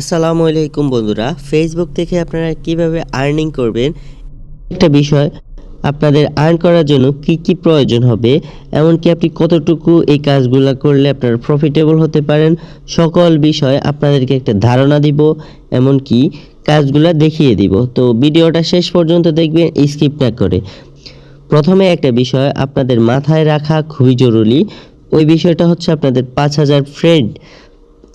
আসসালামু আলাইকুম বন্ধুরা ফেসবুক থেকে আপনারা কীভাবে আর্নিং করবেন? একটা বিষয়, আপনাদের আর্ন করার জন্য কি কি প্রয়োজন হবে? এমনকি আপনি কতটুকু এই কাজগুলো করলে আপনারা প্রফিটেবল হতে পারেন? সকল বিষয় আপনাদেরকে একটা ধারণা দিব, এমনকি কাজগুলো দেখিয়ে দিব। তো ভিডিওটা শেষ পর্যন্ত দেখবেন স্কিপ না করে। প্রথমে একটা বিষয়, আপনাদের মাথায় রাখা খুবই জরুরি। ওই বিষয়টা হচ্ছে আপনাদের পাঁচ হাজার ফ্রেন্ড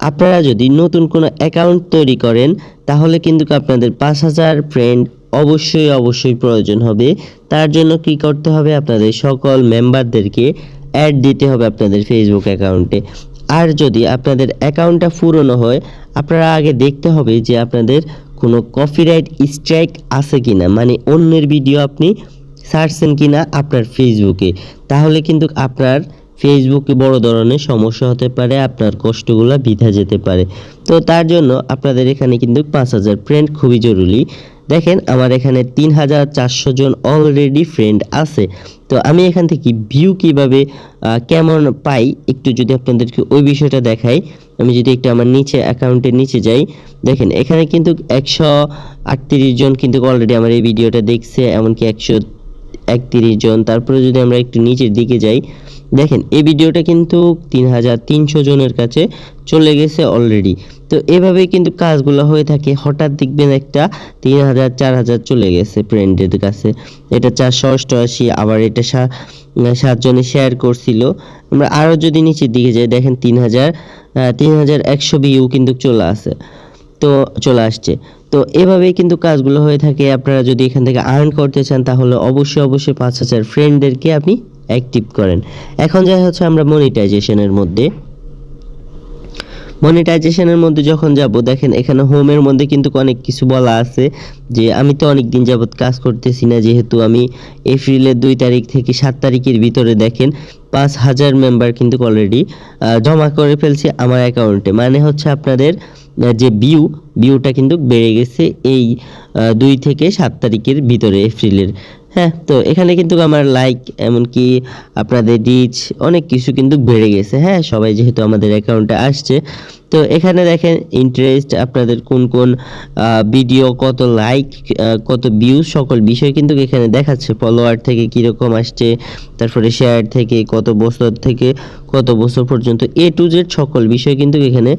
আপনারা যদি নতুন কোনো অ্যাকাউন্ট তৈরি করেন, তাহলে কিন্তু আপনাদের পাঁচ হাজার ফ্রেন্ড অবশ্যই অবশ্যই প্রয়োজন হবে। তার জন্য কি করতে হবে? আপনাদের সকল মেম্বারদেরকে অ্যাড দিতে হবে আপনাদের ফেসবুক অ্যাকাউন্টে আর যদি আপনাদের অ্যাকাউন্টটা পুরনো হয়, আপনারা আগে দেখতে হবে যে আপনাদের কোনো কপিরাইট স্ট্রাইক আছে কি না মানে অন্যের ভিডিও আপনি ছাড়ছেন কিনা আপনার ফেসবুকে তাহলে কিন্তু আপনার ফেসবুকে বড় ধরনের সমস্যা হতে পারে, আপনার কষ্টগুলো বৃথা যেতে পারে। তো তার জন্য আপনাদের এখানে কিন্তু পাঁচ হাজার ফ্রেন্ড খুবই জরুরি। দেখেন, আমার এখানে তিন হাজার চারশো জন অলরেডি ফ্রেন্ড আছে। তো আমি এখান থেকে ভিউ কীভাবে কেমন পাই, একটু যদি আপনাদেরকে ওই বিষয়টা দেখাই। আমি যদি একটু আমার নিচে অ্যাকাউন্টের নিচে যাই। দেখেন, এখানে কিন্তু একশো আটত্রিশ জন কিন্তু অলরেডি আমার এই ভিডিওটা দেখছে, এমনকি একশো একত্রিশ জন। তারপরে যদি আমরা একটু নিচের দিকে যাই, দেখেন এই ভিডিওটা কিন্তু তিন হাজার তিনশো জনের কাছে চলে গেছে অলরেডি তো এভাবেই কিন্তু কাজগুলো হয়ে থাকে। হঠাৎ দেখবেন একটা তিন হাজার চার হাজার চলে গেছে ফ্রেন্ডের কাছে। এটা চারশো অষ্টআশি, আবার এটা সাতজনে শেয়ার করছিল। আমরা আরও যদি নিচের দিকে যাই, দেখেন তিন হাজার তিন হাজার একশো ভিউ কিন্তু চলে আসে, তো চলে আসছে। তো এভাবেই কিন্তু কাজগুলো হয়ে থাকে। আপনারা যদি এখান থেকে আর্ন করতে চান, তাহলে অবশ্যই অবশ্যই পাঁচ হাজার ফ্রেন্ডদেরকে আপনি অ্যাক্টিভ করেন। এখন যাই হচ্ছে আমরা মনিটাইজেশনের মধ্যে। মনিটাইজেশনের মধ্যে যখন যাব, দেখেন এখানে হোমের মধ্যে কিন্তু অনেক কিছু বলা আছে যে আমি তো অনেক দিন যাবত কাজ করতেছি না, যেহেতু আমি এপ্রিলের দুই তারিখ থেকে সাত তারিখের ভিতরে দেখেন পাঁচ হাজার মেম্বার কিন্তু অলরেডি জমা করে ফেলছি আমার অ্যাকাউন্টে মানে হচ্ছে আপনাদের যে ভিউ ভিউটা কিন্তু বেড়ে গেছে এই দুই থেকে সাত তারিখের ভিতরে এপ্রিলের হ্যাঁ তো এখানে কিন্তু আমার লাইক এমনকি আপনাদের রিচ অনেক কিছু কিন্তু বেড়ে গেছে। হ্যাঁ সবাই যেহেতু আমাদের অ্যাকাউন্টে আসছে তো এখানে দেখেন ইন্টারেস্ট আপনাদের কোন কোন ভিডিও কত লাইক কত ভিউজ সকল বিষয় কিন্তু এখানে দেখাচ্ছে। ফলোয়ার থেকে কীরকম আসছে, তারপরে শেয়ার থেকে, কত বছর থেকে, কত বছর পর্যন্ত এ টু জেড সকল বিষয় কিন্তু এখানে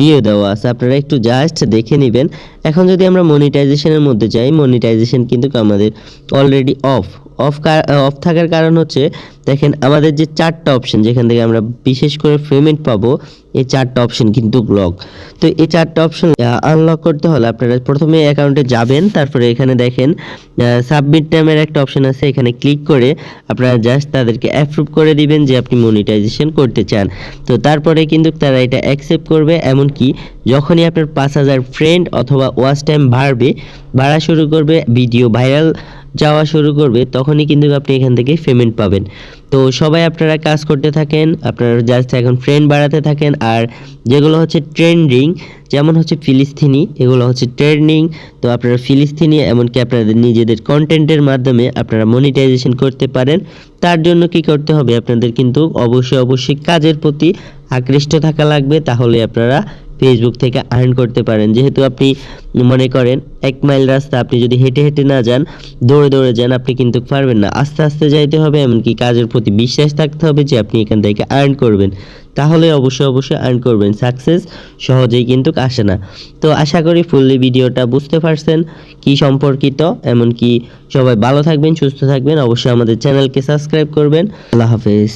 দিয়ে দেওয়া আছে। আপনারা একটু জাস্ট দেখে নেবেন। এখন যদি আমরা মনিটাইজেশনের মধ্যে যাই মনিটাইজেশন কিন্তু আমাদের অলরেডি অফ অফ অফ থাকার কারণ হচ্ছে, দেখেন আমাদের যে চারটা অপশন যেখান থেকে আমরা বিশেষ করে পেমেন্ট পাবো, এই চারটা অপশন কিন্তু ব্লক তো এই চারটা অপশন আনলক করতে হলে আপনারা প্রথমে অ্যাকাউন্টে যাবেন, তারপরে এখানে দেখেন সাবমিট টাইমের একটা অপশন আছে, এখানে ক্লিক করে আপনারা জাস্ট তাদেরকে অ্যাপ্রুভ করে দিবেন যে আপনি মনিটাইজেশন করতে চান। তো তারপরে কিন্তু তারা এটা অ্যাকসেপ্ট করবে, এমনকি যখনই আপনার পাঁচ হাজার ফ্রেন্ড অথবা ওয়াচ টাইম বাড়বে, বাড়া শুরু করবে ভিডিও ভাইরাল যাওয়া শুরু করবে, তখনই কিন্তু আপনি এখান থেকে পেমেন্ট পাবেন। তো সবাই আপনারা কাজ করতে থাকেন, আপনারা জাস্ট এখন ফ্রেন্ড বাড়াতে থাকেন, আর যেগুলো হচ্ছে ট্রেন্ডিং যেমন হচ্ছে ফিলিস্তিনি, এগুলো হচ্ছে ট্রেন্ডিং তো আপনারা ফিলিস্তিনি, এমনকি আপনাদের নিজেদের কন্টেন্টের মাধ্যমে আপনারা মনিটাইজেশন করতে পারেন। তার জন্য কি করতে হবে? আপনাদের কিন্তু অবশ্যই অবশ্যই কাজের প্রতি আকৃষ্ট থাকা লাগবে, তাহলে আপনারা ফেসবুক থেকে আর্ন করতে পারেন। যেহেতু আপনি মনে করেন এক মাইল রাস্তা, আপনি যদি হেঁটে হেঁটে না যান, দৌড়ে দৌড়ে যান, আপনি কিন্তু পারবেন না। আস্তে আস্তে যাইতে হবে, এমনকি কাজের প্রতি বিশ্বাস থাকতে হবে যে আপনি এখান থেকে আর্ন করবেন। তাহলে অবশ্যই অবশ্যই আর্ন করবেন। সাকসেস সহজেই কিন্তু আসে না। তো আশা করি ফুললি ভিডিওটা বুঝতে পারছেন, কি সম্পর্কিত, এমনকি সবাই ভালো থাকবেন, সুস্থ থাকবেন। অবশ্যই আমাদের চ্যানেলকে সাবস্ক্রাইব করবেন। আল্লাহ হাফেজ।